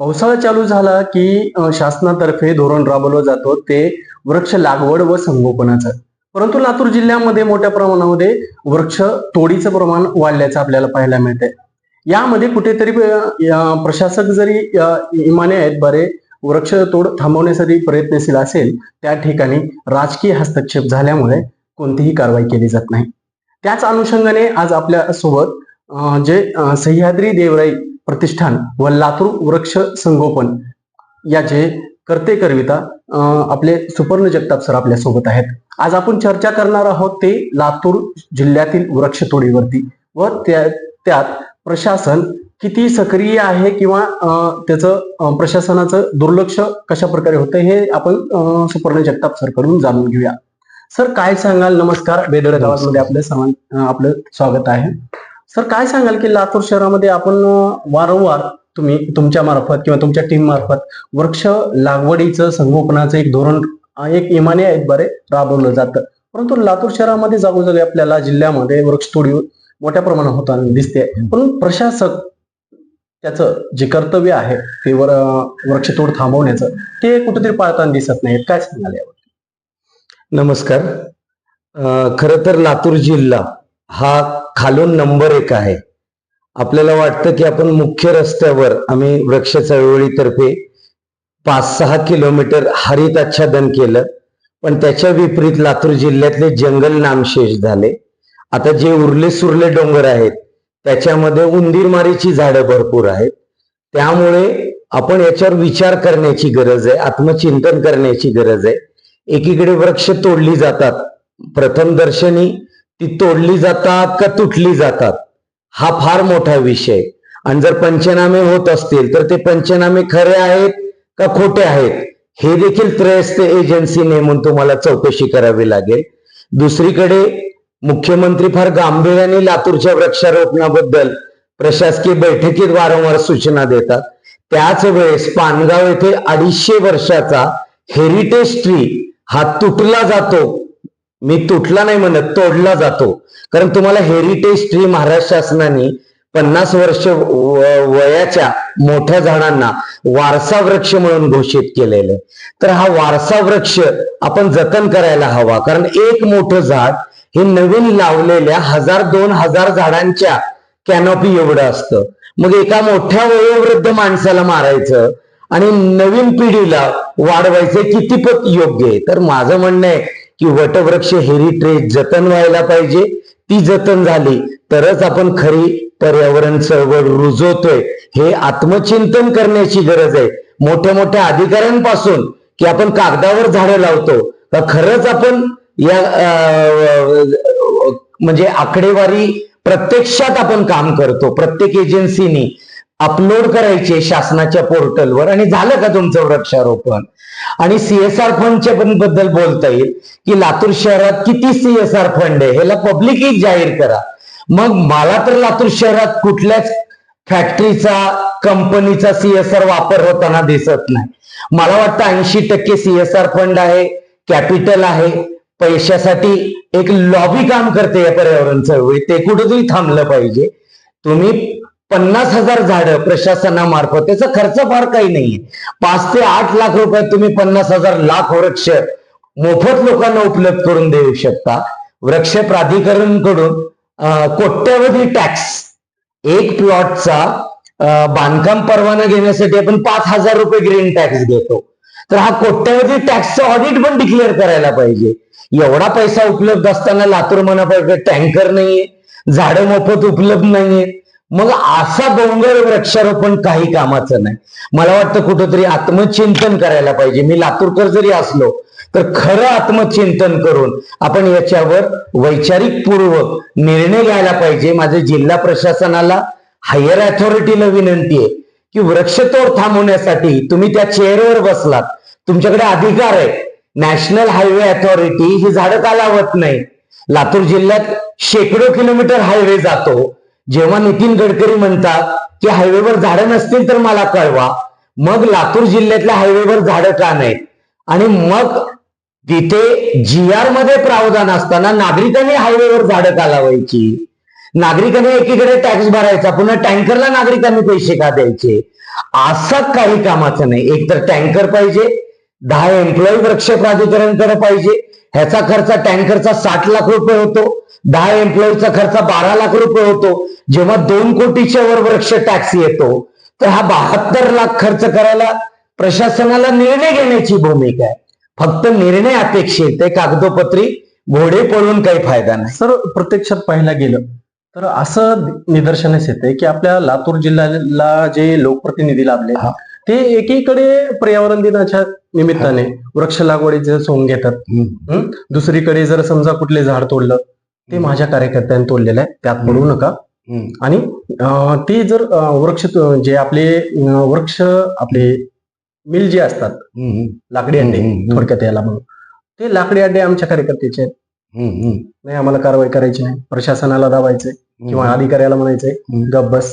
पावसाळा चालू झाला की शासनातर्फे धोरण राबवलं जातं. ते वृक्ष लागवड व संगोपनाचं. परंतु लातूर जिल्ह्यामध्ये मोठ्या प्रमाणामध्ये वृक्ष तोडीचं प्रमाण वाढल्याचं आपल्याला पाहायला मिळतंय. यामध्ये कुठेतरी प्रशासक जरी इमाने आहेत बरे वृक्ष तोड थांबवण्यासाठी प्रयत्नशील असेल त्या ठिकाणी राजकीय हस्तक्षेप झाल्यामुळे कोणतीही कारवाई केली जात नाही. त्याच अनुषंगाने आज आपल्यासोबत जे सह्याद्री देवराई प्रतिष्ठान व लातूर वृक्ष संगोपन याचे करते करविता आपले सुपर्ण जगताप सर आपल्यासोबत आहेत. आज आपण चर्चा करणार आहोत ते लातूर जिल्ह्यातील वृक्षतोडीवरती व त्या त्यात प्रशासन किती सक्रिय आहे किंवा त्याचं प्रशासनाचं दुर्लक्ष कशा प्रकारे होतं हे आपण सुपर्ण जगताप सरकडून जाणून घेऊया. सर काय सांगाल? नमस्कार. बेदड गावामध्ये आपलं सर्वां आपलं स्वागत आहे. सर काय सांगाल की लातूर शहरामध्ये आपण वारंवार तुम्ही तुमच्या मार्फत किंवा तुमच्या टीम मार्फत वृक्ष लागवडीचं संगोपनाचं एक धोरण एक इमाने आहेत बरे राबवलं जातं. परंतु लातूर शहरामध्ये जागोजागी आपल्याला जिल्ह्यामध्ये वृक्षतोडी मोठ्या प्रमाणात होताना दिसते. पण प्रशासक त्याचं जे कर्तव्य आहे ते वर वृक्षतोड थांबवण्याचं ते कुठेतरी पाळताना दिसत नाहीत. काय सांगाल यावर? नमस्कार. खर तर लातूर जिल्हा हा खालून नंबर एक आहे. आपल्याला वाटतं की आपण मुख्य रस्त्यावर आम्ही वृक्ष चळवळीतर्फे पाच सहा किलोमीटर हरित आच्छादन केलं. पण त्याच्या विपरीत लातूर जिल्ह्यातले जंगल नामशेष झाले. आता जे उरले सुरले डोंगर आहेत त्याच्यामध्ये उंदीरमारीची झाडं भरपूर आहेत. त्यामुळे आपण याच्यावर विचार करण्याची गरज आहे आत्मचिंतन करण्याची गरज आहे. एकीकडे वृक्ष तोडली जातात प्रथम दर्शनी ती तोडली जातात का तुटली जातात? हा फार मोठा विषय. आणि जर पंचनामे होत असतील तर ते पंचनामे खरे आहेत का खोटे आहेत? हे देखील त्रयस्थ एजन्सी नेमून तुम्हाला चौकशी करावी लागेल. दुसरीकडे मुख्यमंत्री फार गांभीर्याने लातूरच्या वृक्षारोपणाबद्दल प्रशासकीय बैठकीत वारंवार सूचना देतात. त्याच वेळेस पानगाव येथे अडीचशे वर्षाचा हेरिटेज ट्री हा तुटला जातो मी तुटला नाही म्हणत तोडला जातो. कारण तुम्हाला हेरिटेज ट्री महाराष्ट्र शासनाने पन्नास वर्ष वयाच्या मोठ्या झाडांना वारसा वृक्ष म्हणून घोषित केलेलं. तर हा वारसा वृक्ष आपण जतन करायला हवा. कारण एक मोठं झाड हे नवीन लावलेल्या हजार दोन हजार झाडांच्या कॅनॉपी एवढं असतं. मग एका मोठ्या वयोवृद्ध माणसाला मारायचं आणि नवीन पिढीला वाढवायचं कितीपत योग्य आहे? तर माझं म्हणणं आहे की वटवृक्ष हेरिटेज जतन व्हायला पाहिजे. ती जतन झाली तरच आपण खरी पर्यावरण चळवळ रुजवतोय. हे आत्मचिंतन करण्याची गरज आहे. मोठ्या मोठ्या अधिकाऱ्यांपासून की आपण कागदावर झाडं लावतो का खरंच आपण या म्हणजे आकडेवारी प्रत्यक्षात आपण काम करतो प्रत्येक एजन्सीनी अपलोड करायचे शासनाच्या पोर्टलवर आणि झालं का तुमचं वृक्षारोपण? आणि सीएसआर फंडच्या पण बद्दल बोलता येईल की लातूर शहरात किती सीएसआर फंड आहे ह्याला पब्लिकही जाहीर करा. मग मला तर लातूर शहरात कुठल्याच फॅक्टरीचा कंपनीचा सीएसआर वापर होताना दिसत नाही. मला वाटतं ऐंशी टक्के सीएसआर फंड आहे कॅपिटल आहे. पैशासाठी एक लॉबी काम करते या पर्यावरण चळवळी ते कुठेतरी थांबलं पाहिजे. तुम्ही पन्नास हजार झाडं प्रशासनामार्फत त्याचा खर्च फार काही नाहीये. पाच ते आठ लाख रुपयात तुम्ही पन्नास हजार लाख वृक्ष मोफत लोकांना उपलब्ध करून देऊ शकता. वृक्ष प्राधिकरणकडून कोट्यावधी टॅक्स एक प्लॉटचा बांधकाम परवाना घेण्यासाठी आपण पाच हजार रुपये ग्रीन टॅक्स घेतो. तर हा कोट्यावधी टॅक्सचा ऑडिट पण डिक्लेअर करायला पाहिजे. एवढा पैसा उपलब्ध असताना लातूर मनापर्यंत टँकर नाहीये झाडं मोफत उपलब्ध नाहीये. मग असा डोंगर वृक्षारोपण काही कामाचं नाही. मला वाटतं कुठंतरी आत्मचिंतन करायला पाहिजे. मी लातूरकर जरी असलो तर खरं आत्मचिंतन करून आपण याच्यावर वैचारिक पूर्वक निर्णय घ्यायला पाहिजे. माझे जिल्हा प्रशासनाला हायर अथॉरिटीला विनंती आहे की वृक्षतोड थांबवण्यासाठी तुम्ही त्या चेअरवर बसलात. तुमच्याकडे अधिकार आहे. नॅशनल हायवे अथॉरिटी ही झाडं का लावत नाही? लातूर जिल्ह्यात शेकडो किलोमीटर हायवे जातो. जेव्हा नितीन गडकरी म्हणतात की हायवेवर झाडं नसतील तर मला कळवा. मग लातूर जिल्ह्यातल्या हायवेवर झाडं का नाहीत? आणि मग तिथे जी आरमध्ये प्रावधान असताना नागरिकांनी हायवेवर झाडं का लावायची? नागरिकांनी एकीकडे टॅक्स भरायचा पुन्हा टँकरला नागरिकांनी पैसे का द्यायचे? असं काही कामाचं नाही. एक तर टँकर पाहिजे दहा एम्प्लॉई वृक्ष प्राधिकरणकडे पाहिजे ह्याचा खर्च टँकरचा साठ लाख रुपये होतो. दहा एम्प्लॉईचा खर्च बारा लाख रुपये होतो. जेव्हा दोन कोटीच्या वर वृक्ष टॅक्स येतो तर हा बहात्तर लाख खर्च करायला प्रशासनाला निर्णय घेण्याची भूमिका आहे. फक्त निर्णय अपेक्षित आहे कागदोपत्री घोडे पळून काही फायदा नाही. सर प्रत्यक्षात पाहायला गेलं तर असं निदर्शनास येते की आपल्या लातूर जिल्ह्याला जे लोकप्रतिनिधी लाभले हा. ते एकीकडे पर्यावरण दिनाच्या निमित्ताने वृक्ष लागवडीचे सोंग घेतात? दुसरीकडे जर समजा कुठले झाड तोडलं ते. माझ्या कार्यकर्त्यांनी तोडलेलं आहे त्यात पडू नका. आणि ते जर वृक्ष जे आपले वृक्ष आपले मिल जे असतात. लाकडी हम्म. थोडक्यात याला म्हणून ते लाकडी अड्डे आमच्या कार्यकर्त्याचे आहेत. नाही आम्हाला कारवाई करायची नाही. प्रशासनाला दाबायचंय किंवा अधिकाऱ्याला म्हणायचंय. गप बस.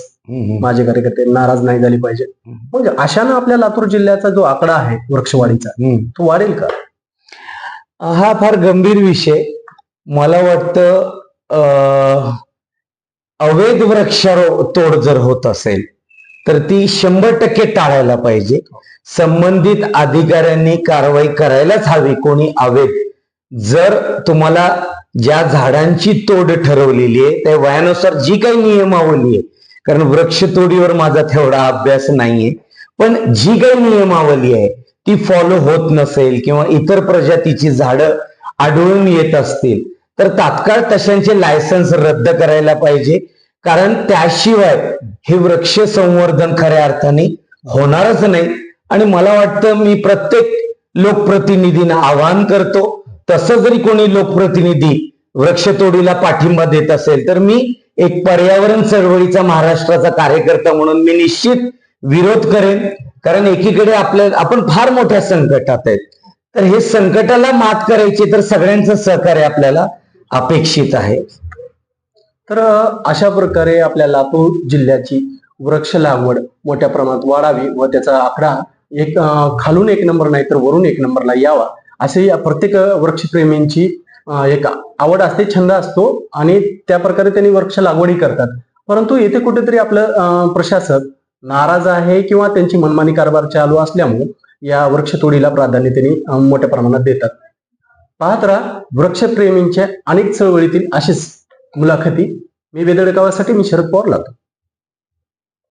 माझे कार्यकर्ते नाराज नाही झाले पाहिजे. मग अशानं आपल्या लातूर जिल्ह्याचा जो आकडा आहे वृक्षवाढीचा. तो वाढेल का? हा फार गंभीर विषय. मला वाटतं अवैध वृक्षारोपण जर होत असेल तर ती शंभर टक्के टाळायला पाहिजे. संबंधित अधिकाऱ्यांनी कारवाई करायलाच हवी. कोणी अवैध जर तुम्हाला ज्या झाडांची तोड ठरवलेली आहे त्या वयानुसार जी काही नियमावली आहे कारण वृक्षतोडीवर माझा तेवढा अभ्यास नाहीये पण जी काही नियमावली आहे ती फॉलो होत नसेल किंवा इतर प्रजातीची झाडं आढळून येत असतील तर तात्काळ तशांचे लायसन्स रद्द करायला पाहिजे कारण त्याशिवाय हे वृक्ष संवर्धन खऱ्या अर्थाने होणारच नाही. आणि मला वाटतं मी प्रत्येक लोकप्रतिनिधींना आवाहन करतो तसं जरी कोणी लोकप्रतिनिधी वृक्षतोडीला पाठिंबा देत असेल तर मी एक पर्यावरण चळवळीचा महाराष्ट्राचा कार्यकर्ता म्हणून मी निश्चित विरोध करेन. कारण एकीकडे आपल्या आपण फार मोठ्या संकटात आहेत. तर हे संकटाला मात करायची तर सगळ्यांचं सहकार्य आपल्याला अपेक्षित आहे. तर अशा प्रकारे आपल्या लातूर जिल्ह्याची वृक्ष लागवड मोठ्या प्रमाणात वाढावी व त्याचा आकडा एक खालून एक नंबर नाही तर वरून एक नंबरला यावा असे या प्रत्येक वृक्षप्रेमींची एक आवड असते छंद असतो आणि त्या प्रकारे त्यांनी वृक्ष लागवडी करतात. परंतु येथे कुठेतरी आपलं प्रशासक नाराज आहे किंवा त्यांची मनमानी कारभार चालू असल्यामुळे या वृक्षतोडीला प्राधान्य त्यांनी मोठ्या प्रमाणात देतात. पाहत राहा वृक्षप्रेमींच्या अनेक चळवळीतील अशीच मुलाखती मी वेदळकावासाठी मी शरद पवार लागतो